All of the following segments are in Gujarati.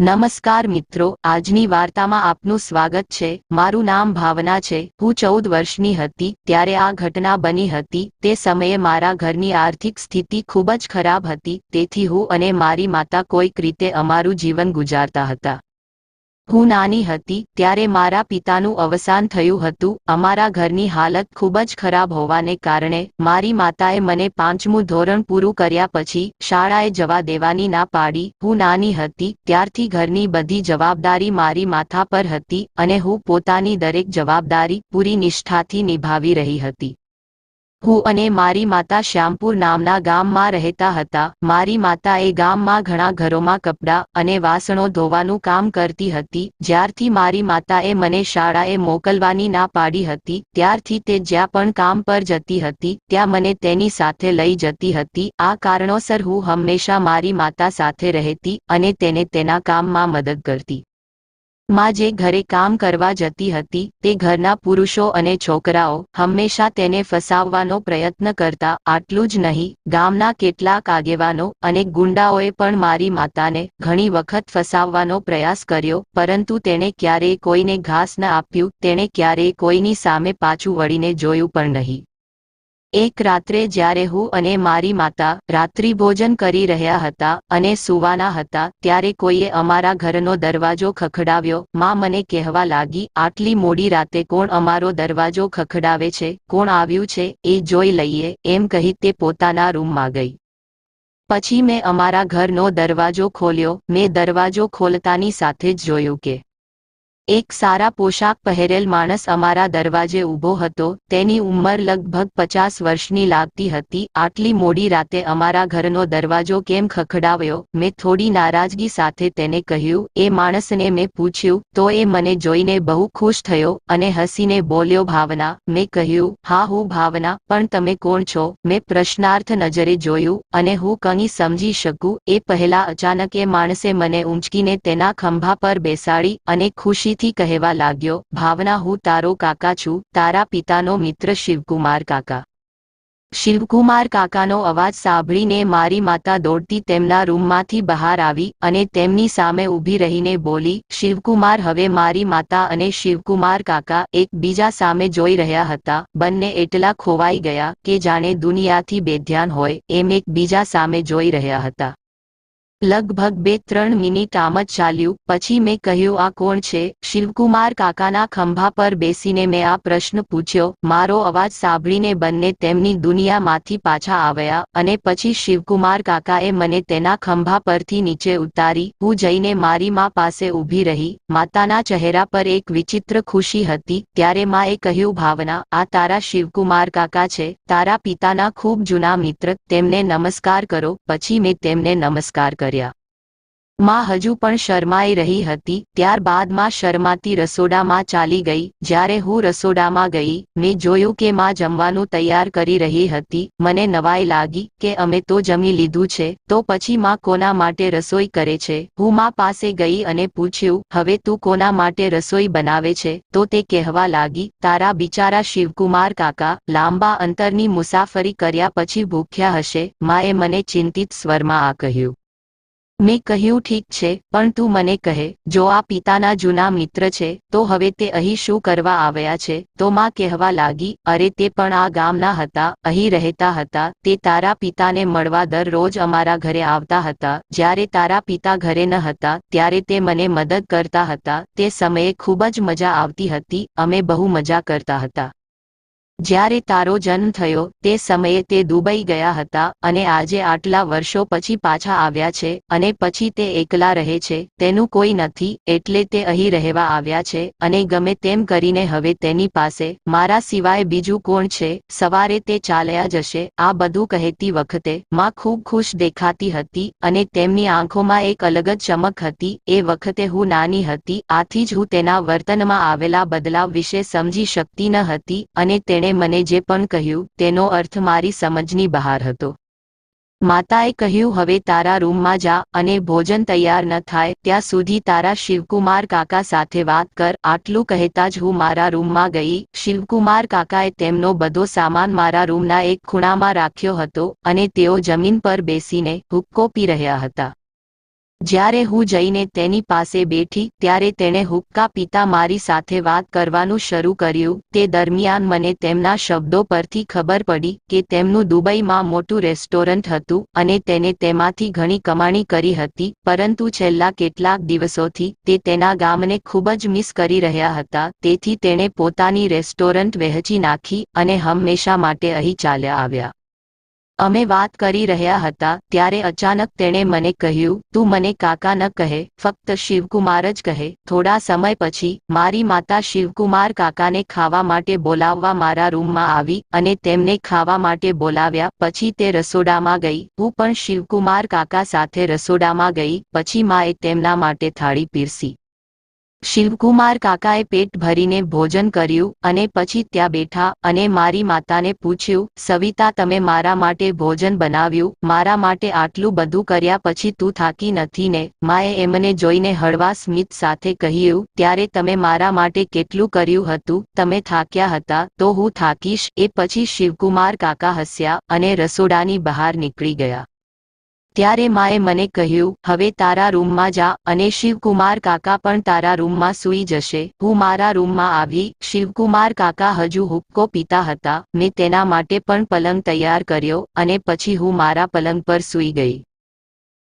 નમસ્કાર મિત્રો, આજની વાર્તામાં આપનું સ્વાગત છે. મારું નામ ભાવના છે. હું ચૌદ વર્ષની હતી, ત્યારે આ ઘટના બની હતી. તે સમયે મારા ઘરની આર્થિક સ્થિતિ ખૂબ જ ખરાબ હતી. તેથી હું અને મારી માતા કોઈક રીતે અમારું જીવન ગુજારતા હતા. હું નાની હતી, ત્યારે મારા પિતાનું અવસાન થયું હતું. અમારા ઘરની હાલત ખૂબ જ ખરાબ હોવાને કારણે મારી માતાએ મને પાંચમું ધોરણ પૂરું કર્યા પછી શાળાએ જવા દેવાની ના પાડી. હું નાની હતી, ત્યારથી ઘરની બધી જવાબદારી મારી માથા પર હતી અને હું પોતાની દરેક જવાબદારી પૂરી નિષ્ઠાથી નિભાવી રહી હતી. હું અને મારી માતા શ્યામપુર નામના ગામમાં રહેતા હતા. મારી માતા એ ગામમાં ઘણા ઘરોમાં કપડાં અને વાસણો ધોવાનું કામ કરતી હતી. જ્યારથી મારી માતાએ મને શાળાએ મોકલવાની ના પાડી હતી, ત્યારથી તે જ્યાં પણ કામ પર જતી હતી, ત્યાં મને તેની સાથે લઈ જતી હતી. આ કારણોસર હું હંમેશા મારી માતા સાથે રહેતી અને તેને તેના કામમાં મદદ કરતી. માં જે ઘરે કામ કરવા જતી હતી, તે ઘરના પુરુષો અને છોકરાઓ હંમેશા તેને ફસાવવાનો પ્રયત્ન કરતા આટલું જ નહીં, ગામના કેટલાક આગેવાનો અને ગુંડાઓએ પણ મારી માતાને ઘણી વખત ફસાવવાનો પ્રયાસ કર્યો, પરંતુ તેણે ક્યારેય કોઈને ઘાસ ન આપ્યું, તેણે ક્યારેય કોઈની સામે પાછું વળીને જોયું પણ નહીં. એક રાત્રે જ્યારે હું અને મારી માતા રાત્રિ ભોજન કરી રહ્યા હતા અને સુવાના હતા ત્યારે કોઈએ અમારા ઘરનો દરવાજો ખખડાવ્યો, માં, મને કહેવા લાગી, આટલી મોડી રાતે કોણ અમારો દરવાજો ખખડાવે છે, કોણ આવ્યું છે, એ જોઈ લઈએ, એમ કહી તે પોતાના રૂમમાં ગઈ. પછી મેં અમારા ઘરનો દરવાજો ખોલ્યો, મેં દરવાજો ખોલતાની સાથે જ જોયું કે એક સારા પોશાક પહેરેલ માણસ અમારા દરવાજે ઊભો હતો. તેની ઉંમર લગભગ પચાસ વર્ષની લાગતી હતી. આટલી મોડી રાતે અમારા ઘરનો દરવાજો કેમ ખખડાવ્યો? મેં થોડી નારાજગી સાથે તેને કહ્યું, એ માણસને મેં પૂછ્યું, તો એ મને જોઈને બહુ ખુશ થયો અને હસીને બોલ્યો, ભાવના. મેં કહ્યું, હા, હું ભાવના, પણ તમે કોણ છો? મેં પ્રશ્નાર્થ નજરે જોયું અને હું કંઈ સમજી શકું? એ પહેલા અચાનક એ માણસે મને ઊંચકીને તેના ખંભા પર બેસાડી અને ખુશી થી કહેવા લાગ્યો, ભાવના હું તારો કાકા છું, તારા પિતાનો મિત્ર શિવકુમાર કાકા. શિવકુમાર કાકાનો અવાજ સાંભળીને મારી માતા દોડતી તેમના રૂમમાંથી બહાર આવી અને તેમની સામે ઊભી રહીને બોલી, શિવકુમાર, હવે મારી માતા અને શિવકુમાર કાકા એકબીજા સામે જોઈ રહ્યા હતા. બંને એટલા ખોવાઈ ગયા કે જાણે દુનિયાથી બેધ્યાન હોય, એમ એકબીજા સામે જોઈ રહ્યા હતા. લગભગ બે ત્રણ મિનિટ આમ જ ચાલ્યું. પછી મેં કહ્યું, આ કોણ છે? શિવકુમાર કાકાના ખંભા પર બેસીને મેં આ પ્રશ્ન પૂછ્યો. મારો અવાજ સાંભળીને બંને તેમની દુનિયામાંથી પાછા આવ્યા અને પછી શિવકુમાર કાકાએ મને તેના ખંભા પરથી નીચે ઉતારી. હું જઈને મારી મા પાસે ઊભી રહી. માતાના ચહેરા પર એક વિચિત્ર ખુશી હતી. ત્યારે માએ કહ્યું, ભાવના, આ તારા શિવકુમાર કાકા છે. તારા પિતાના ખૂબ જૂના મિત્ર. તેમને નમસ્કાર કરો. પછી મેં તેમને નમસ્કાર કર્યા. માં હજુ પણ શરમાઈ રહી હતી ત્યારબાદમાં શરમાતી રસોડામાં ચાલી ગઈ. જ્યારે હું રસોડામાં ગઈ, મેં જોયું કે માં જમવાનું તૈયાર કરી રહી હતી. મને નવાઈ લાગી કે અમે તો જમી લીધું છે, તો પછી માં કોના માટે રસોઈ કરે છે? હું માં પાસે ગઈ અને પૂછ્યું, હવે તું કોના માટે રસોઈ બનાવે છે? તો તે કહેવા લાગી, તારા બિચારા શિવકુમાર કાકા, લાંબા અંતરની મુસાફરી કર્યા પછી ભૂખ્યા હશે. માએ મને ચિંતિત સ્વરમાં આ કહ્યું. મેં કહ્યું ઠીક છે, પણ તું મને કહે, જો આ પિતાના જૂના મિત્ર છે, તો હવે તે અહીં શું કરવા આવ્યા છે? તો માં કહેવા લાગી, અરે તે પણ આ ગામના હતા, અહીં રહેતા હતા, તે તારા પિતાને મળવા દરરોજ અમારા ઘરે આવતા હતા, જ્યારે તારા પિતા ઘરે ન હતા, ત્યારે તે મને મદદ કરતા હતા, તે સમયે ખૂબ જ મજા આવતી હતી, અમે બહુ મજા કરતા હતા. જ્યારે તારો જન્મ થયો, તે સમયે તે દુબઈ ગયા હતા અને આજે આટલા વર્ષો પછી પાછા આવ્યા છે અને પછી તે એકલા રહે છે. તેનું કોઈ નથી, એટલે તે અહીં રહેવા આવ્યા છે અને ગમે તેમ કરીને હવે તેની પાસે. મારા સિવાય બીજું કોણ છે? સવારે તે ચાલ્યા જશે. આ બધું કહેતી વખતે માં ખૂબ ખુશ દેખાતી હતી અને તેમની આંખોમાં એક અલગ જ ચમક હતી. એ વખતે હું નાની હતી, આથી જ હું તેના વર્તનમાં આવેલા બદલાવ વિશે સમજી શકતી ન હતી અને તેણે મને જે પણ કહ્યું તેનો અર્થ મારી સમજની બહાર હતો. માતાએ કહ્યું, હવે તારા રૂમમાં જા અને ભોજન તૈયાર ન થાય ત્યાં સુધી તારા શિવકુમાર કાકા સાથે વાત કર. આટલું કહેતા જ હું મારા રૂમમાં ગઈ. શિવકુમાર કાકાએ તેમનો બધો સામાન મારા રૂમના એક ખૂણામાં રાખ્યો હતો અને તેઓ જમીન પર બેસીને હુક્કો પી રહ્યા હતા. જ્યારે હું જઈને તેની પાસે બેઠી, ત્યારે તેણે હુક્કા પીતા મારી સાથે વાત કરવાનું શરૂ કર્યું. તે દરમિયાન મને તેમના શબ્દો પરથી ખબર પડી કે તેમનું દુબઈમાં મોટું રેસ્ટોરન્ટ હતું અને તેને તેમાંથી ઘણી કમાણી કરી હતી, પરંતુ છેલ્લા કેટલાક દિવસોથી તે તેના ગામને ખૂબ જ મિસ કરી રહ્યા હતા. તેથી તેણે પોતાની રેસ્ટોરન્ટ વહેંચી નાખી અને હંમેશા માટે અહીં ચાલ્યા આવ્યા. અમે વાત કરી રહ્યા હતા ત્યારે અચાનક તેણે મને કહ્યું, તું મને કાકા ન કહે, ફક્ત શિવકુમાર જ કહે. થોડા સમય પછી મારી માતા શિવકુમાર કાકાને ખાવા માટે બોલાવવા મારા રૂમમાં આવી અને તેમને ખાવા માટે બોલાવ્યા. પછી તે રસોડામાં ગઈ. હું પણ શિવકુમાર કાકા સાથે રસોડામાં ગઈ. પછી માએ તેમના માટે થાળી પીરસી. શિવકુમાર કાકાએ પેટ ભરીને ભોજન કર્યું અને પછી ત્યાં બેઠા અને મારી માતાને પૂછ્યું, સવિતા, તમે મારા માટે ભોજન બનાવ્યું? મારા માટે આટલું બધું કર્યા પછી તું થાકી નથી ને? માએ એમને જોઈને હળવા સ્મિત સાથે કહ્યું, ત્યારે તમે મારા માટે કેટલું કર્યું હતું? તમે થાક્યા હતા, તો હું થાકીશ. એ પછી શિવકુમાર કાકા હસ્યા અને રસોડાની બહાર નીકળી ગયા. ત્યારે માએ મને કહ્યું, હવે તારા રૂમમાં જા અને શિવકુમાર કાકા પણ તારા રૂમમાં સૂઈ જશે. હું મારા રૂમમાં આવી, શિવકુમાર કાકા હજુ હુક્કો પીતા હતા. મેં તેના માટે પણ પલંગ તૈયાર કર્યો અને પછી હું મારા પલંગ પર સૂઈ ગઈ.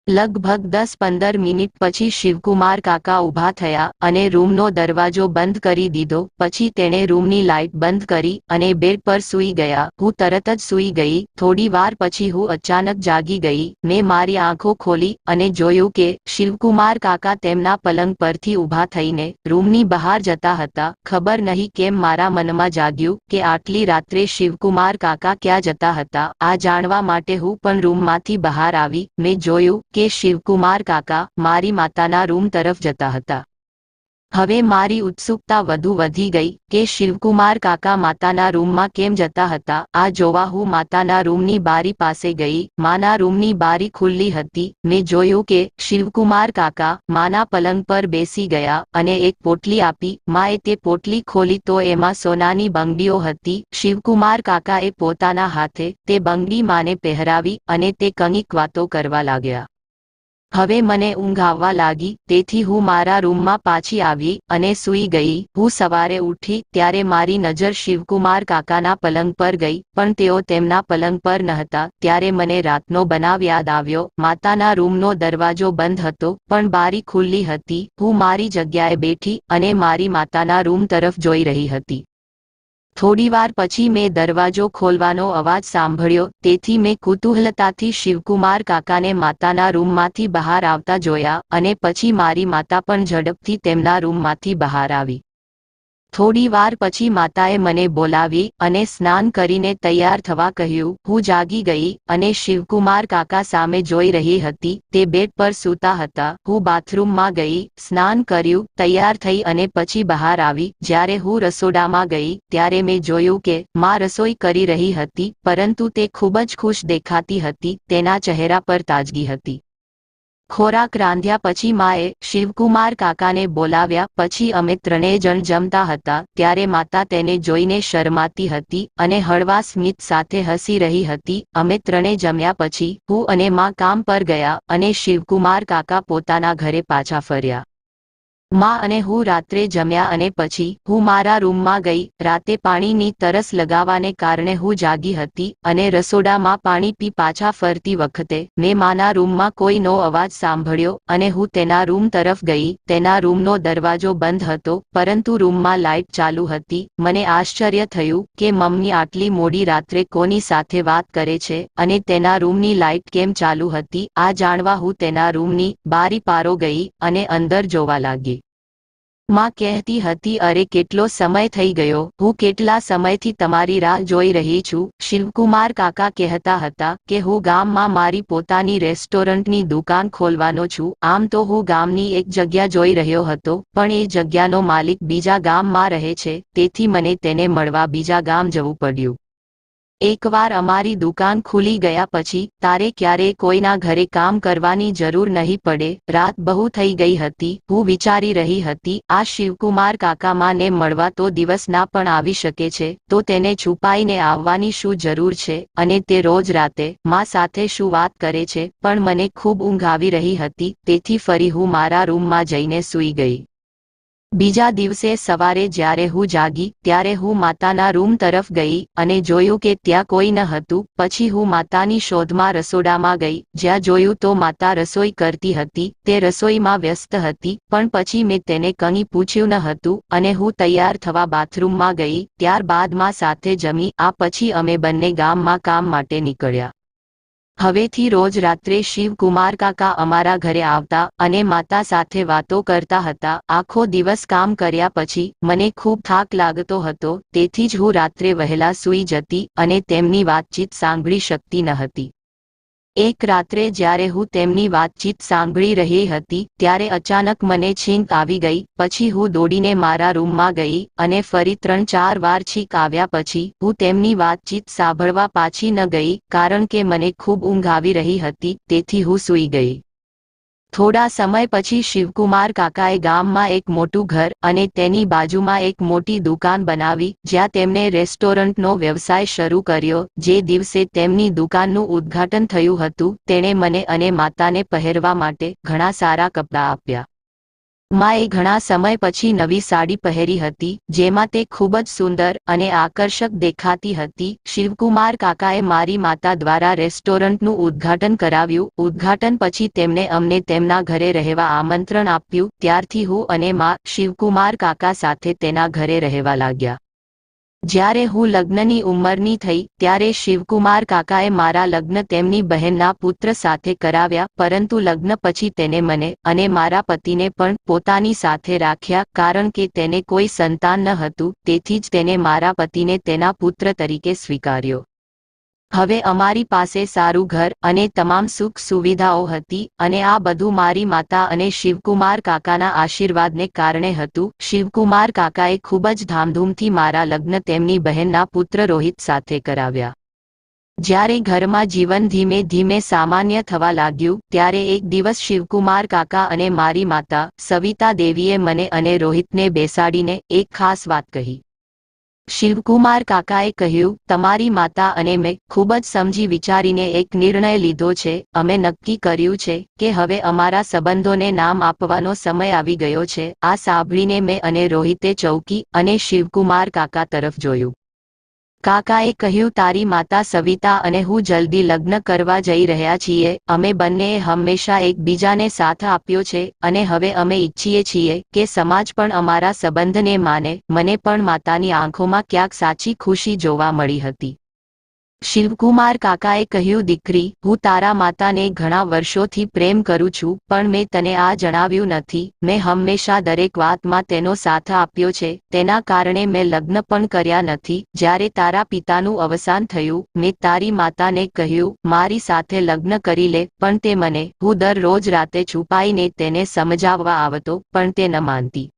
લગભગ દસ પંદર મિનિટ પછી શિવકુમાર કાકા ઊભા થયા અને રૂમનો દરવાજો બંધ કરી દીધો. પછી તેણે રૂમની લાઇટ બંધ કરી અને બેડ પર સૂઈ ગયા. હું તરત જ સૂઈ ગઈ. થોડી વાર પછી હું અચાનક જાગી ગઈ. મેં મારી આંખો ખોલી અને જોયું કે શિવકુમાર કાકા તેમના પલંગ પરથી ઊભા થઈને રૂમની બહાર જતા હતા. ખબર નહીં કેમ મારા મનમાં જાગ્યું કે આટલી રાત્રે શિવકુમાર કાકા ક્યાં જતા હતા. આ જાણવા માટે હું પણ રૂમમાંથી બહાર આવી. મેં જોયું કે શિવકુમાર કાકા મારી માતાના રૂમ તરફ જતા હતા. હવે મારી ઉત્સુકતા વધુ વધી ગઈ કે શિવકુમાર કાકા માતાના રૂમમાં કેમ જતા હતા, આ જોવા હું માતાના રૂમની બારી પાસે ગઈ, માના રૂમની બારી ખુલ્લી હતી, મેં જોયું કે શિવકુમાર કાકા માના પલંગ પર બેસી ગયા અને એક પોટલી આપી, માએ તે પોટલી ખોલી તો એમાં સોનાની બંગડીઓ હતી, શિવકુમાર કાકાએ પોતાના હાથે તે બંગડી માને પહેરાવી અને તે કંઈક વાતો કરવા લાગ્યા. હવે મને ઊંઘ આવવા લાગી, તેથી હું મારા રૂમમાં પાછી આવી અને સૂઈ ગઈ. હું સવારે ઉઠી, ત્યારે મારી નજર શિવકુમાર કાકાના પલંગ પર ગઈ, પણ તેઓ તેમના પલંગ પર નહતા ત્યારે મને રાતનો બનાવ યાદ આવ્યો. માતાના રૂમનો દરવાજો બંધ હતો, પણ બારી ખુલ્લી હતી. હું મારી જગ્યાએ બેઠી અને મારી માતાના રૂમ તરફ જોઈ રહી હતી. થોડીવાર પછી મેં દરવાજો ખોલવાનો અવાજ સાંભળ્યો, તેથી મેં કુતૂહલતાથી શિવકુમાર કાકાને માતાના રૂમમાંથી બહાર આવતા જોયા અને પછી મારી માતા પણ ઝડપથી તેમના રૂમમાંથી બહાર આવી. થોડી વાર પછી માતાએ મને બોલાવી અને સ્નાન કરીને તૈયાર થવા કહ્યું, હું જાગી ગઈ અને શિવકુમાર કાકા સામે જોઈ રહી હતી, તે બેડ પર સૂતા હતા. હું બાથરૂમમાં ગઈ, સ્નાન કર્યું, તૈયાર થઈ અને પછી બહાર આવી. જ્યારે હું રસોડામાં ગઈ, ત્યારે મેં જોયું કે માં રસોઈ કરી રહી હતી, પરંતુ તે ખૂબ જ ખુશ દેખાતી હતી, તેના ચહેરા પર તાજગી હતી. ખોરાક રાંધ્યા પછી માએ શિવકુમાર કાકાને બોલાવ્યા, પછી અમે ત્રણેય જણ જમતા હતા, ત્યારે માતા તેને જોઈને શરમાતી હતી અને હળવા સ્મિત સાથે હસી રહી હતી. અમે ત્રણે જમ્યા પછી હું અને મા કામ પર ગયા અને શિવકુમાર કાકા પોતાના ઘરે પાછા ફર્યા. માં અને હું રાત્રે જમ્યા અને પછી હું મારા રૂમમાં ગઈ, રાતે પાણીની તરસ લગાવાને કારણે હું જાગી હતી અને રસોડામાં પાણી પી પાછા ફરતી વખતે મેં માના રૂમમાં કોઈનો અવાજ સાંભળ્યો અને હું તેના રૂમ તરફ ગઈ, તેના રૂમનો દરવાજો બંધ હતો, પરંતુ રૂમમાં લાઇટ ચાલુ હતી. મને આશ્ચર્ય થયું કે મમ્મી આટલી મોડી રાત્રે કોની સાથે વાત કરે છે અને તેના રૂમની લાઇટ કેમ ચાલુ હતી. આ જાણવા હું તેના રૂમની બારી પારો ગઈ અને અંદર જોવા લાગી. માં કહેતી હતી, અરે, કેટલો સમય થઈ ગયો. હું કેટલા સમયથી તમારી રાહ જોઈ રહી છું. શિવકુમાર કાકા કહેતા હતા કે, હું ગામમાં મારી પોતાની રેસ્ટોરન્ટની દુકાન ખોલવાનો છું. આમ તો હું ગામની એક જગ્યા જોઈ રહ્યો હતો, પણ એ જગ્યાનો માલિક બીજા ગામમાં રહે છે. તેથી મને તેને મળવા બીજા ગામ જવું પડ્યું. એકવાર અમારી દુકાન ખુલી ગયા પછી તારે ક્યારેય કોઈના ઘરે કામ કરવાની જરૂર નહીં પડે. રાત બહુ થઈ ગઈ હતી. હું વિચારી રહી હતી, આ શિવકુમાર કાકામાને મળવા તો દિવસ ના પણ આવી શકે છે, તો તેને છુપાઈને આવવાની શું જરૂર છે અને તે રોજ રાતે માં સાથે શું વાત કરે છે? પણ મને ખૂબ ઊંઘ આવી રહી હતી, તેથી ફરી હું મારા રૂમમાં જઈને સૂઈ ગઈ. બીજા દિવસે સવારે જ્યારે હું જાગી, ત્યારે હું માતાના રૂમ તરફ ગઈ અને જોયું કે ત્યાં કોઈ ન હતું. પછી હું માતાની શોધમાં રસોડામાં ગઈ, જ્યાં જોયું તો માતા રસોઈ કરતી હતી, તે રસોઈમાં વ્યસ્ત હતી, પણ પછી મેં તેને કંઈ પૂછ્યું ન હતું અને હું તૈયાર થવા બાથરૂમમાં ગઈ, ત્યારબાદમાં સાથે જમી, આ પછી અમે બંને ગામમાં કામ માટે નીકળ્યા. હવેથી રોજ રાત્રે શિવકુમાર કાકા અમારા ઘરે આવતા અને માતા સાથે વાતો કરતા હતા. આખો દિવસ કામ કર્યા પછી મને ખૂબ થાક લાગતો હતો, તેથી જ હું રાત્રે વહેલા સૂઈ જતી અને તેમની વાતચીત સાંભળી શકતી ન હતી. એક રાત્રે જ્યારે હું તેમની વાતચીત સાંભળી રહી હતી, ત્યારે અચાનક મને છીંક આવી ગઈ, પછી હું દોડીને મારા રૂમમાં ગઈ અને ફરી ત્રણ ચાર વાર છીંક આવ્યા પછી, હું તેમની વાતચીત સાંભળવા પાછી ન ગઈ, કારણ કે મને ખૂબ ઊંઘ આવી રહી હતી, તેથી હું સૂઈ ગઈ. થોડા સમય પછી શિવકુમાર કાકાએ ગામમાં એક મોટું ઘર અને તેની બાજુમાં એક મોટી દુકાન બનાવી, જ્યાં તેમણે રેસ્ટોરન્ટનો વ્યવસાય શરૂ કર્યો, જે દિવસે તેમની દુકાનનું ઉદ્ઘાટન થયું હતું. તેણે મને અને માતાને પહેરવા માટે ઘણા સારા કપડાં આપ્યા. માએ ઘણા સમય પછી નવી સાડી પહેરી હતી, જેમાં તે ખૂબ જ સુંદર અને આકર્ષક દેખાતી હતી. શિવકુમાર કાકાએ મારી માતા દ્વારા રેસ્ટોરન્ટનું ઉદ્ઘાટન કરાવ્યું. ઉદ્ઘાટન પછી તેમણે અમને તેમના ઘરે રહેવા આમંત્રણ આપ્યું. ત્યારથી હું અને મા શિવકુમાર કાકા સાથે તેના ઘરે રહેવા લાગ્યા. જ્યારે હું લગ્નની ઉંમરની થઈ, ત્યારે શિવકુમાર કાકાએ મારા લગ્ન તેમની બહેનના પુત્ર સાથે કરાવ્યા, પરંતુ લગ્ન પછી તેને મને અને મારા પતિને પણ પોતાની સાથે રાખ્યા, કારણ કે તેને કોઈ સંતાન ન હતું, તેથી જ તેને મારા પતિને તેના પુત્ર તરીકે સ્વીકાર્યો. હવે અમારી પાસે સારું ઘર અને તમામ સુખ સુવિધાઓ હતી અને આ બધું મારી માતા અને શિવકુમાર કાકાના આશીર્વાદને કારણે હતું. શિવકુમાર કાકાએ ખૂબ જ ધામધૂમથી મારા લગ્ન તેમની બહેનના પુત્ર રોહિત સાથે કરાવ્યા. જ્યારે ઘરમાં જીવન ધીમે ધીમે સામાન્ય થવા લાગ્યું, ત્યારે એક દિવસ શિવકુમાર કાકા અને મારી માતા સવિતા દેવીએ મને અને રોહિતને બેસાડીને એક ખાસ વાત કહી. શિવકુમાર કાકાએ કહ્યું, તમારી માતા અને મેં ખૂબ જ સમજી વિચારીને એક નિર્ણય લીધો છે. અમે નક્કી કર્યું છે કે હવે અમારા સંબંધોને નામ આપવાનો સમય આવી ગયો છે. આ સાંભળીને મેં અને રોહિતે ચૌકી અને શિવકુમાર કાકા તરફ જોયું. કાકાએ કહ્યું, તારી માતા સવિતા અને હું જલ્દી લગ્ન કરવા જઈ રહ્યા છીએ. અમે બંનેએ હંમેશા એકબીજાને સાથ આપ્યો છે અને હવે અમે ઈચ્છીએ છીએ કે સમાજ પણ અમારા સંબંધને માને. મને પણ માતાની આંખોમાં ક્યાંક સાચી ખુશી જોવા મળી હતી. શિવકુમાર કાકાએ કહ્યું, દીકરી, હું તારા માતાને ઘણા વર્ષોથી પ્રેમ કરું છું, પણ મેં તને આ જણાવ્યું નથી. મેં હંમેશા દરેક વાતમાં તેનો સાથ આપ્યો છે. તેના કારણે મેં લગ્ન પણ કર્યા નથી. જ્યારે તારા પિતાનું અવસાન થયું, મેં તારી માતાને કહ્યું, મારી સાથે લગ્ન કરી લે, પણ તે મને, હું દરરોજ રાતે છુપાઈને તેને સમજાવવા આવતો, પણ તે ન માનતી.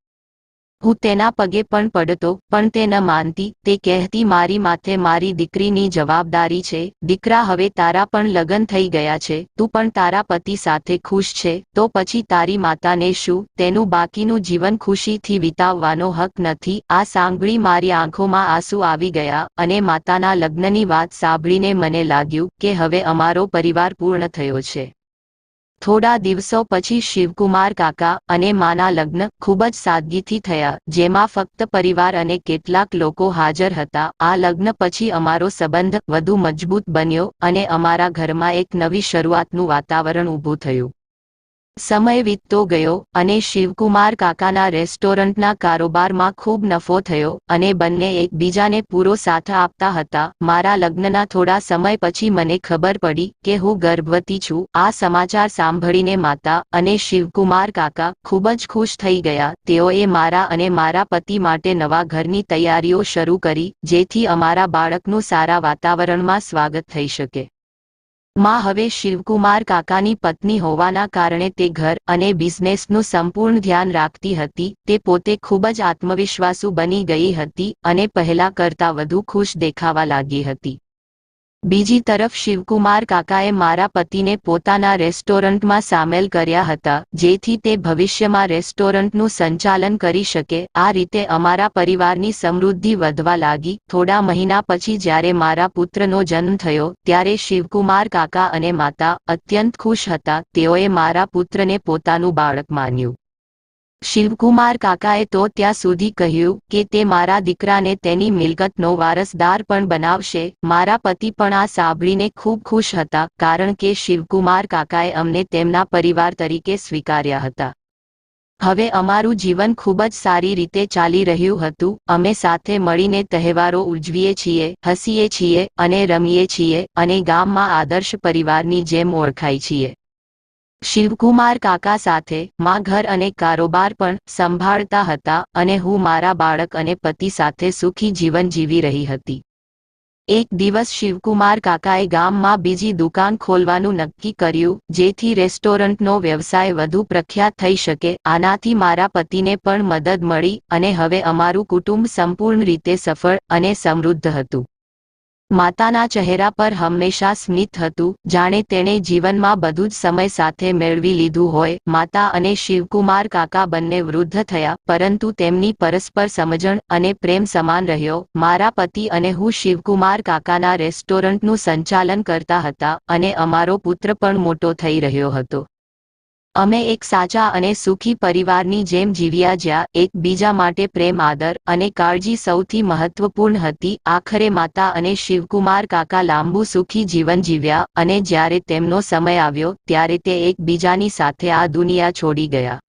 હું તેના પગે પણ પડતો, પણ તે ન માનતી, તે કહેતી, મારી માથે મારી દીકરીની જવાબદારી છે. દીકરા, હવે તારા પણ લગ્ન થઈ ગયા છે. તું પણ તારા પતિ સાથે ખુશ છે. તો પછી તારી માતાને શું? તેનું બાકીનું જીવન ખુશીથી વિતાવવાનો હક નથી. આ સાંભળી મારી આંખોમાં આંસુ આવી ગયા અને માતાના લગ્નની વાત સાંભળીને મને લાગ્યું કે હવે અમારો પરિવાર પૂર્ણ થયો છે. થોડા દિવસો પછી શિવકુમાર કાકા અને માના લગ્ન ખૂબ જ સાદગીથી થયા, જેમાં ફક્ત પરિવાર અને કેટલાક લોકો હાજર હતા. આ લગ્ન પછી અમારો સંબંધ વધુ મજબૂત બન્યો અને અમારા ઘરમાં એક નવી શરૂઆતનું વાતાવરણ ઊભું થયું. સમય વીતતો ગયો અને શિવકુમાર કાકાના રેસ્ટોરન્ટના કારોબારમાં ખૂબ નફો થયો અને બંને એકબીજાને પૂરો સાથ આપતા હતા. મારા લગ્નના થોડા સમય પછી મને ખબર પડી કે હું ગર્ભવતી છું. આ સમાચાર સાંભળીને માતા અને શિવકુમાર કાકા ખૂબ જ ખુશ થઈ ગયા. તેઓએ મારા અને મારા પતિ માટે નવા ઘરની તૈયારીઓ શરૂ કરી, જેથી અમારા બાળકનું સારા વાતાવરણમાં સ્વાગત થઈ શકે. માં હવે શિવકુમાર કાકાની પત્ની હોવાના કારણે તે ઘર અને બિઝનેસનું સંપૂર્ણ ધ્યાન રાખતી હતી. તે પોતે ખૂબ જ આત્મવિશ્વાસુ બની ગઈ હતી અને પહેલા કરતા વધુ ખુશ દેખાવા લાગી હતી. બીજી તરફ શિવકુમાર કાકાએ મારા પતિને પોતાના રેસ્ટોરન્ટમાં સામેલ કર્યા હતા, જેથી તે ભવિષ્યમાં રેસ્ટોરન્ટનું સંચાલન કરી શકે. આ રીતે અમારા પરિવારની સમૃદ્ધિ વધવા લાગી. થોડા મહિના પછી જ્યારે મારા પુત્રનો જન્મ થયો, ત્યારે શિવકુમાર કાકા અને માતા અત્યંત ખુશ હતા. તેઓએ મારા પુત્રને પોતાનું બાળક માન્યું. શિવકુમાર કાકાએ તો ત્યાં સુધી કહ્યું કે તે મારા દીકરાને તેની મિલકતનો વારસદાર પણ બનાવશે. મારા પતિ પણ આ સાંભળીને ખૂબ ખુશ હતા કારણ કે શિવકુમાર કાકાએ અમને તેમના પરિવાર તરીકે સ્વીકાર્યા હતા. હવે અમારું જીવન ખૂબ જ સારી રીતે ચાલી રહ્યું હતું. અમે સાથે મળીને તહેવારો ઉજવીએ છીએ, હસીએ છીએ અને રમીએ છીએ અને ગામમાં આદર્શ પરિવારની જેમ ઓળખાય છીએ. શિવકુમાર કાકા સાથે માં ઘર અને કારોબાર પણ સંભાળતા હતા અને હું મારા બાળક અને પતિ સાથે સુખી જીવન જીવી રહી હતી. એક દિવસ શિવકુમાર કાકાએ ગામમાં બીજી દુકાન ખોલવાનું નક્કી કર્યું, જેથી રેસ્ટોરન્ટનો વ્યવસાય વધુ પ્રખ્યાત થઈ શકે, આનાથી મારા પતિને પણ મદદ મળી અને હવે અમારું કુટુંબ સંપૂર્ણ રીતે સફળ અને સમૃદ્ધ હતું. માતાના ચહેરા પર હંમેશા સ્મિત હતું, જાણે તેણે જીવનમાં બધું જ સમય સાથે મેળવી લીધું હોય. માતા અને શિવકુમાર કાકા બંને વૃદ્ધ થયા, પરંતુ તેમની પરસ્પર સમજણ અને પ્રેમ સમાન રહ્યો. મારા પતિ અને હું શિવકુમાર કાકાના રેસ્ટોરન્ટનું સંચાલન કરતા હતા અને અમારો પુત્ર પણ મોટો થઈ રહ્યો હતો. અમે એક સાચા અને સુખી પરિવારની જેમ જીવ્યા જ્યાં એકબીજા માટે પ્રેમ, આદર અને કાળજી સૌથી મહત્વપૂર્ણ હતી. આખરે માતા અને શિવકુમાર કાકા લાંબુ સુખી જીવન જીવ્યા અને જ્યારે તેમનો સમય આવ્યો, ત્યારે તે એકબીજાની સાથે આ દુનિયા છોડી ગયા.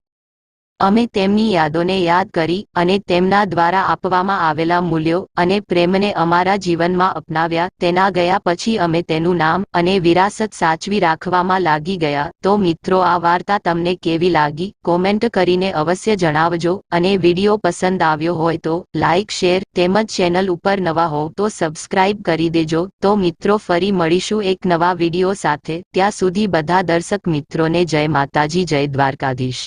અમે તેમની યાદોને યાદ કરી અને તેમના દ્વારા આપવામાં આવેલા મૂલ્યો અને પ્રેમને અમારા જીવનમાં અપનાવ્યા. તેના ગયા પછી અમે તેનું નામ અને વિરાસત સાચવી રાખવામાં લાગી ગયા. તો મિત્રો, આ વાર્તા તમને કેવી લાગી? કોમેન્ટ કરીને અવશ્ય જણાવજો અને વીડિયો પસંદ આવ્યો હોય તો લાઇક શેર તેમજ ચેનલ ઉપર નવા હોવ તો સબસ્ક્રાઇબ કરી દેજો. તો મિત્રો, ફરી મળીશું એક નવા વીડિયો સાથે. ત્યાં સુધી બધા દર્શક મિત્રોને જય માતાજી, જય દ્વારકાધીશ.